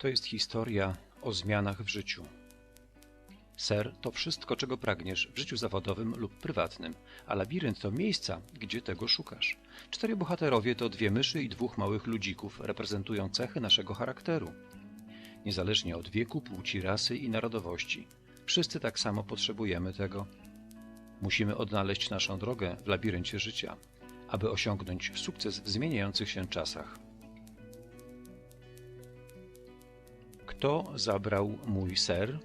To jest historia o zmianach w życiu. Ser to wszystko, czego pragniesz w życiu zawodowym lub prywatnym, a labirynt to miejsca, gdzie tego szukasz. Cztery bohaterowie to dwie myszy i dwóch małych ludzików, reprezentują cechy naszego charakteru. Niezależnie od wieku, płci, rasy i narodowości. Wszyscy tak samo potrzebujemy tego. Musimy odnaleźć naszą drogę w labiryncie życia, aby osiągnąć sukces w zmieniających się czasach. Kto zabrał mój ser?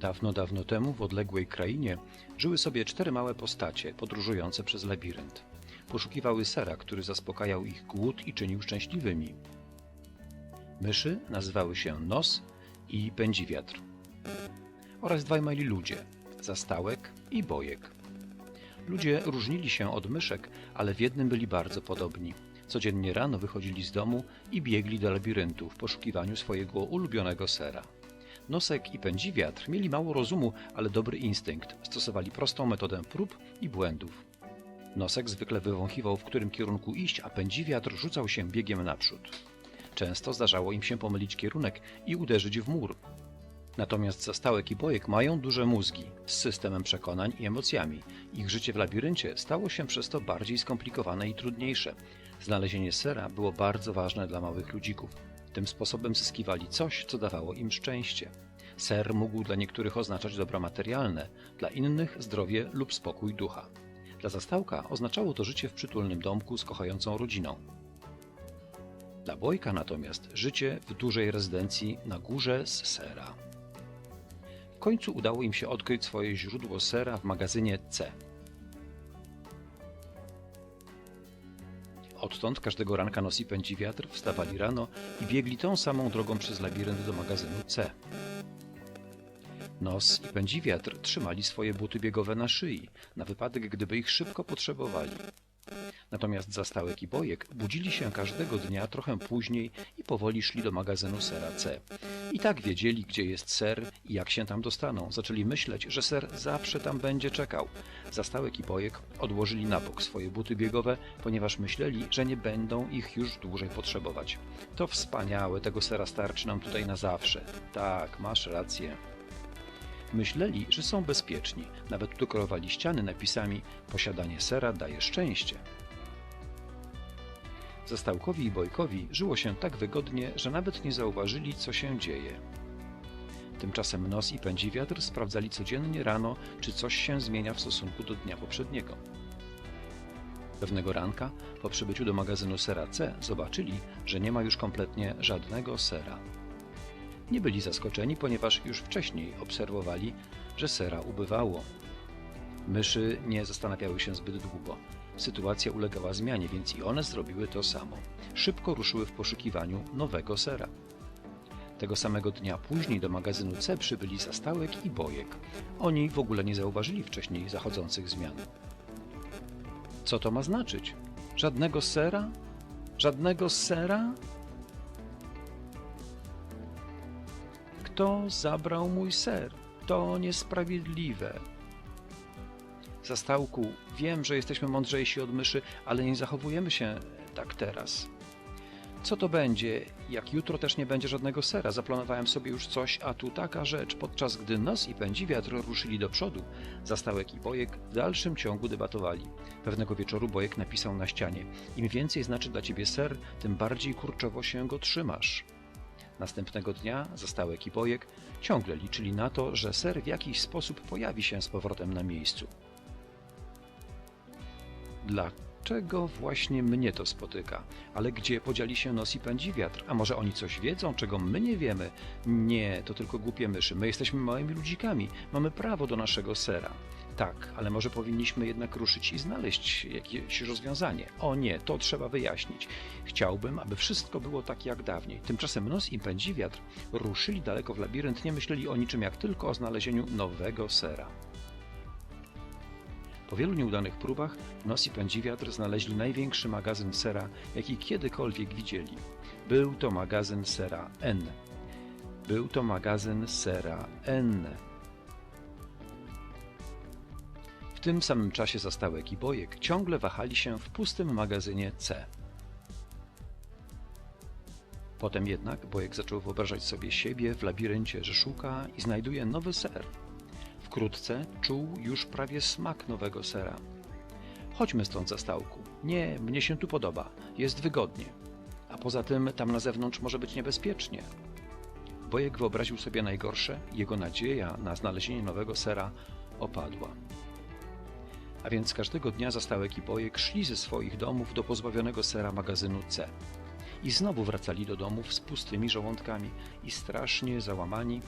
Dawno, dawno temu w odległej krainie żyły sobie cztery małe postacie podróżujące przez labirynt. Poszukiwały sera, który zaspokajał ich głód i czynił szczęśliwymi. Myszy nazywały się Nos i Pędziwiatr. Oraz dwaj mali ludzie, Zastałek i Bojek. Ludzie różnili się od myszek, ale w jednym byli bardzo podobni. Codziennie rano wychodzili z domu i biegli do labiryntu w poszukiwaniu swojego ulubionego sera. Nosek i Pędziwiatr mieli mało rozumu, ale dobry instynkt. Stosowali prostą metodę prób i błędów. Nosek zwykle wywąchiwał, w którym kierunku iść, a Pędziwiatr rzucał się biegiem naprzód. Często zdarzało im się pomylić kierunek i uderzyć w mur. Natomiast Zastałek i Bojek mają duże mózgi z systemem przekonań i emocjami. Ich życie w labiryncie stało się przez to bardziej skomplikowane i trudniejsze. Znalezienie sera było bardzo ważne dla małych ludzików. Tym sposobem zyskiwali coś, co dawało im szczęście. Ser mógł dla niektórych oznaczać dobra materialne, dla innych zdrowie lub spokój ducha. Dla Zastałka oznaczało to życie w przytulnym domku z kochającą rodziną. Dla Bojka natomiast życie w dużej rezydencji na górze z sera. W końcu udało im się odkryć swoje źródło sera w magazynie C. Odtąd każdego ranka Nos i Pędziwiatr wstawali rano i biegli tą samą drogą przez labirynt do magazynu C. Nos i Pędziwiatr trzymali swoje buty biegowe na szyi, na wypadek gdyby ich szybko potrzebowali. Natomiast Zastałek i Bojek budzili się każdego dnia trochę później i powoli szli do magazynu sera C. I tak wiedzieli, gdzie jest ser i jak się tam dostaną. Zaczęli myśleć, że ser zawsze tam będzie czekał. Zastałek i Bojek odłożyli na bok swoje buty biegowe, ponieważ myśleli, że nie będą ich już dłużej potrzebować. To wspaniałe, tego sera starczy nam tutaj na zawsze. Tak, masz rację. Myśleli, że są bezpieczni, nawet dekorowali ściany napisami Posiadanie sera daje szczęście. Zastałkowi i Bojkowi żyło się tak wygodnie, że nawet nie zauważyli, co się dzieje. Tymczasem Nos i Pędziwiatr sprawdzali codziennie rano, czy coś się zmienia w stosunku do dnia poprzedniego. Pewnego ranka, po przybyciu do magazynu sera C, zobaczyli, że nie ma już kompletnie żadnego sera. Nie byli zaskoczeni, ponieważ już wcześniej obserwowali, że sera ubywało. Myszy nie zastanawiały się zbyt długo. Sytuacja ulegała zmianie, więc i one zrobiły to samo. Szybko ruszyły w poszukiwaniu nowego sera. Tego samego dnia później do magazynu C przybyli Zastałek i Bojek. Oni w ogóle nie zauważyli wcześniej zachodzących zmian. Co to ma znaczyć? Żadnego sera? Żadnego sera? Kto zabrał mój ser? To niesprawiedliwe. Zastałku, wiem, że jesteśmy mądrzejsi od myszy, ale nie zachowujemy się tak teraz. Co to będzie, jak jutro też nie będzie żadnego sera? Zaplanowałem sobie już coś, a tu taka rzecz. Podczas gdy Nos i Pędziwiatr ruszyli do przodu, Zastałek i Bojek w dalszym ciągu debatowali. Pewnego wieczoru Bojek napisał na ścianie Im więcej znaczy dla ciebie ser, tym bardziej kurczowo się go trzymasz. Następnego dnia Zastałek i Bojek ciągle liczyli na to, że ser w jakiś sposób pojawi się z powrotem na miejscu. Dlaczego właśnie mnie to spotyka? Ale gdzie podzieli się nos i pędzi wiatr? A może oni coś wiedzą, czego my nie wiemy? Nie, to tylko głupie myszy. My jesteśmy małymi ludzikami. Mamy prawo do naszego sera. Tak, ale może powinniśmy jednak ruszyć i znaleźć jakieś rozwiązanie. O nie, to trzeba wyjaśnić. Chciałbym, aby wszystko było tak jak dawniej. Tymczasem nos i pędzi wiatr ruszyli daleko w labirynt, nie myśleli o niczym jak tylko o znalezieniu nowego sera. Po wielu nieudanych próbach Nos i Pędziwiatr znaleźli największy magazyn sera, jaki kiedykolwiek widzieli. Był to magazyn sera N. Był to magazyn sera N. W tym samym czasie Zastałek i Bojek ciągle wahali się w pustym magazynie C. Potem jednak Bojek zaczął wyobrażać sobie siebie w labiryncie, że szuka i znajduje nowy ser. Wkrótce czuł już prawie smak nowego sera. Chodźmy stąd, Zastałku. Nie, mnie się tu podoba. Jest wygodnie. A poza tym tam na zewnątrz może być niebezpiecznie. Bojek wyobraził sobie najgorsze jego nadzieja na znalezienie nowego sera opadła. A więc każdego dnia Zastałek i Bojek szli ze swoich domów do pozbawionego sera magazynu C. I znowu wracali do domów z pustymi żołądkami i strasznie załamani.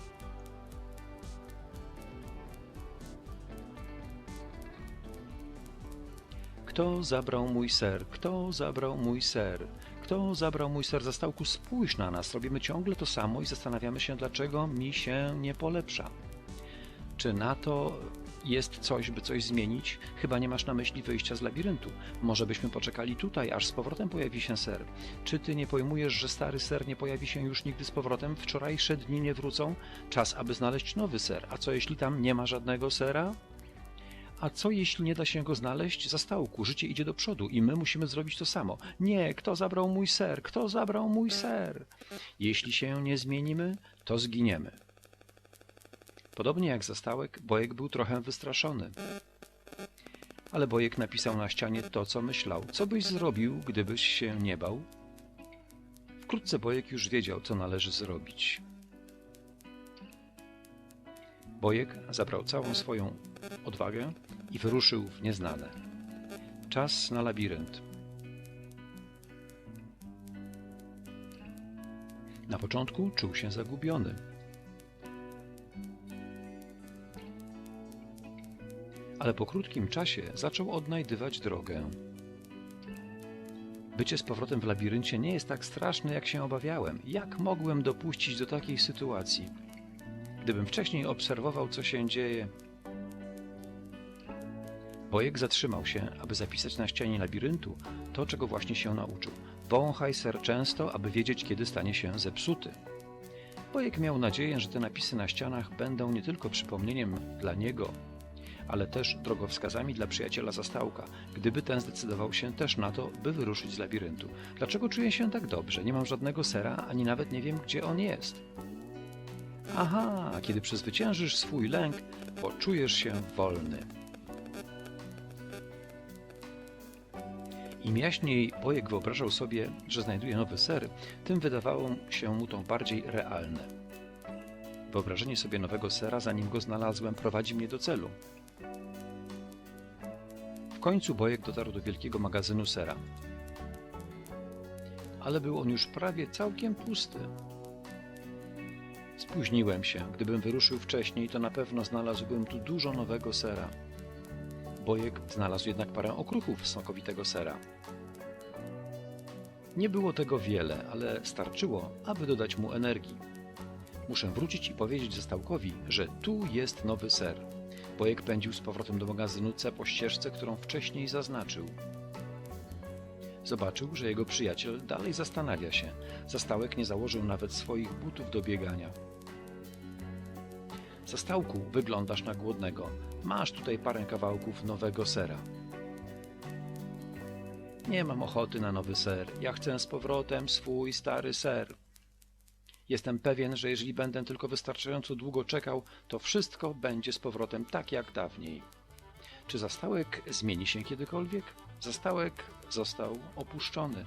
Kto zabrał mój ser? Kto zabrał mój ser? Kto zabrał mój ser? Zastałku, spójrz na nas. Robimy ciągle to samo i zastanawiamy się, dlaczego mi się nie polepsza. Czy na to jest coś, by coś zmienić? Chyba nie masz na myśli wyjścia z labiryntu. Może byśmy poczekali tutaj, aż z powrotem pojawi się ser. Czy ty nie pojmujesz, że stary ser nie pojawi się już nigdy z powrotem? Wczorajsze dni nie wrócą? Czas, aby znaleźć nowy ser. A co jeśli tam nie ma żadnego sera? A co jeśli nie da się go znaleźć? Zastałku, życie idzie do przodu i my musimy zrobić to samo. Nie, kto zabrał mój ser? Kto zabrał mój ser? Jeśli się nie zmienimy, to zginiemy. Podobnie jak Zastałek, Bojek był trochę wystraszony. Ale Bojek napisał na ścianie to, co myślał. Co byś zrobił, gdybyś się nie bał? Wkrótce Bojek już wiedział, co należy zrobić. Bojek zabrał całą swoją odwagę i wyruszył w nieznane. Czas na labirynt. Na początku czuł się zagubiony. Ale po krótkim czasie zaczął odnajdywać drogę. Bycie z powrotem w labiryncie nie jest tak straszne, jak się obawiałem. Jak mogłem dopuścić do takiej sytuacji? Gdybym wcześniej obserwował, co się dzieje. Bojek zatrzymał się, aby zapisać na ścianie labiryntu to, czego właśnie się nauczył. Wąchaj ser często, aby wiedzieć, kiedy stanie się zepsuty. Bojek miał nadzieję, że te napisy na ścianach będą nie tylko przypomnieniem dla niego, ale też drogowskazami dla przyjaciela Zastałka, gdyby ten zdecydował się też na to, by wyruszyć z labiryntu. Dlaczego czuję się tak dobrze? Nie mam żadnego sera, ani nawet nie wiem, gdzie on jest. Aha, kiedy przezwyciężysz swój lęk, poczujesz się wolny. Im jaśniej Bojek wyobrażał sobie, że znajduje nowy ser, tym wydawało się mu to bardziej realne. Wyobrażenie sobie nowego sera, zanim go znalazłem, prowadzi mnie do celu. W końcu Bojek dotarł do wielkiego magazynu sera. Ale był on już prawie całkiem pusty. Spóźniłem się. Gdybym wyruszył wcześniej, to na pewno znalazłbym tu dużo nowego sera. Bojek znalazł jednak parę okruchów smakowitego sera. Nie było tego wiele, ale starczyło, aby dodać mu energii. Muszę wrócić i powiedzieć Zastałkowi, że tu jest nowy ser. Bojek pędził z powrotem do magazynu C po ścieżce, którą wcześniej zaznaczył. Zobaczył, że jego przyjaciel dalej zastanawia się. Zastałek nie założył nawet swoich butów do biegania. Zastałku, wyglądasz na głodnego. Masz tutaj parę kawałków nowego sera. Nie mam ochoty na nowy ser. Ja chcę z powrotem swój stary ser. Jestem pewien, że jeżeli będę tylko wystarczająco długo czekał, to wszystko będzie z powrotem tak jak dawniej. Czy zastałek zmieni się kiedykolwiek? Zastałek został opuszczony.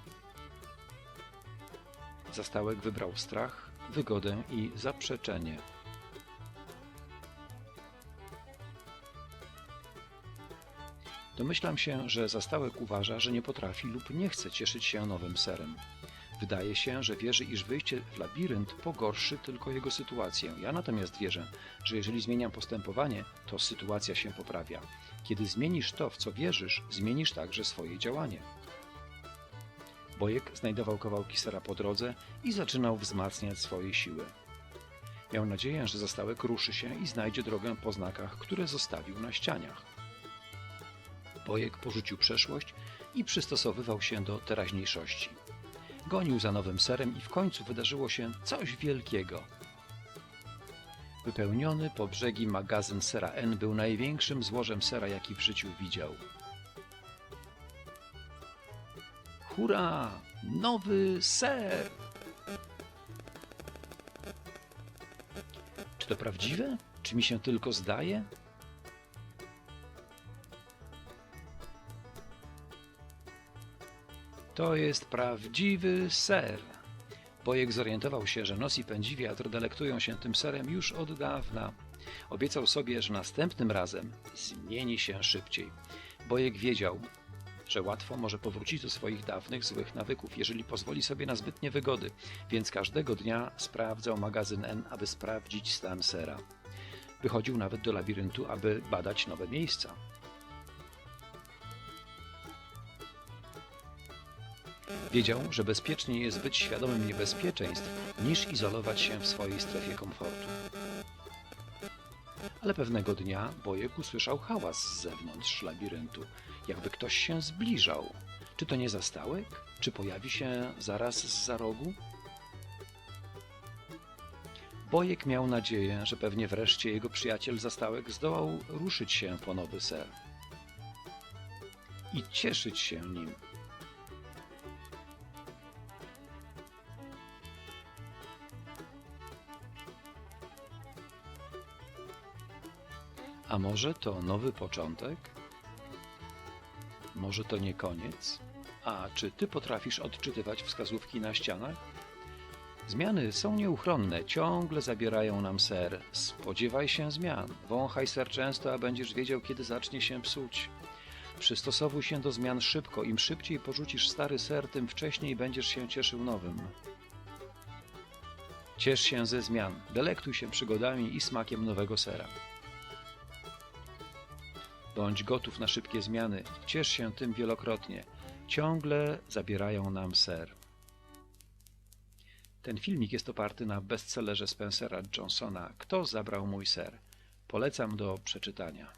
Zastałek wybrał strach, wygodę i zaprzeczenie. Domyślam się, że Zastałek uważa, że nie potrafi lub nie chce cieszyć się nowym serem. Wydaje się, że wierzy, iż wyjście w labirynt pogorszy tylko jego sytuację. Ja natomiast wierzę, że jeżeli zmieniam postępowanie, to sytuacja się poprawia. Kiedy zmienisz to, w co wierzysz, zmienisz także swoje działanie. Bojek znajdował kawałki sera po drodze i zaczynał wzmacniać swoje siły. Miał nadzieję, że Zastałek ruszy się i znajdzie drogę po znakach, które zostawił na ścianiach. Bojek porzucił przeszłość i przystosowywał się do teraźniejszości. Gonił za nowym serem i w końcu wydarzyło się coś wielkiego. Wypełniony po brzegi magazyn sera N był największym złożem sera, jaki w życiu widział. Hurra! Nowy ser! Czy to prawdziwe? Czy mi się tylko zdaje? To jest prawdziwy ser. Bojek zorientował się, że nos i pędziwiatr delektują się tym serem już od dawna. Obiecał sobie, że następnym razem zmieni się szybciej. Bojek wiedział, że łatwo może powrócić do swoich dawnych złych nawyków, jeżeli pozwoli sobie na zbytnie wygody, więc każdego dnia sprawdzał magazyn N, aby sprawdzić stan sera. Wychodził nawet do labiryntu, aby badać nowe miejsca. Wiedział, że bezpieczniej jest być świadomym niebezpieczeństw, niż izolować się w swojej strefie komfortu. Ale pewnego dnia Bojek usłyszał hałas z zewnątrz labiryntu, jakby ktoś się zbliżał. Czy to nie zastałek? Czy pojawi się zaraz z za rogu? Bojek miał nadzieję, że pewnie wreszcie jego przyjaciel zastałek zdołał ruszyć się po nowy ser i cieszyć się nim. A może to nowy początek? Może to nie koniec? A czy ty potrafisz odczytywać wskazówki na ścianach? Zmiany są nieuchronne, ciągle zabierają nam ser. Spodziewaj się zmian. Wąchaj ser często, a będziesz wiedział, kiedy zacznie się psuć. Przystosowuj się do zmian szybko. Im szybciej porzucisz stary ser, tym wcześniej będziesz się cieszył nowym. Ciesz się ze zmian. Delektuj się przygodami i smakiem nowego sera. Bądź gotów na szybkie zmiany. Ciesz się tym wielokrotnie. Ciągle zabierają nam ser. Ten filmik jest oparty na bestsellerze Spencera Johnsona Kto zabrał mój ser? Polecam do przeczytania.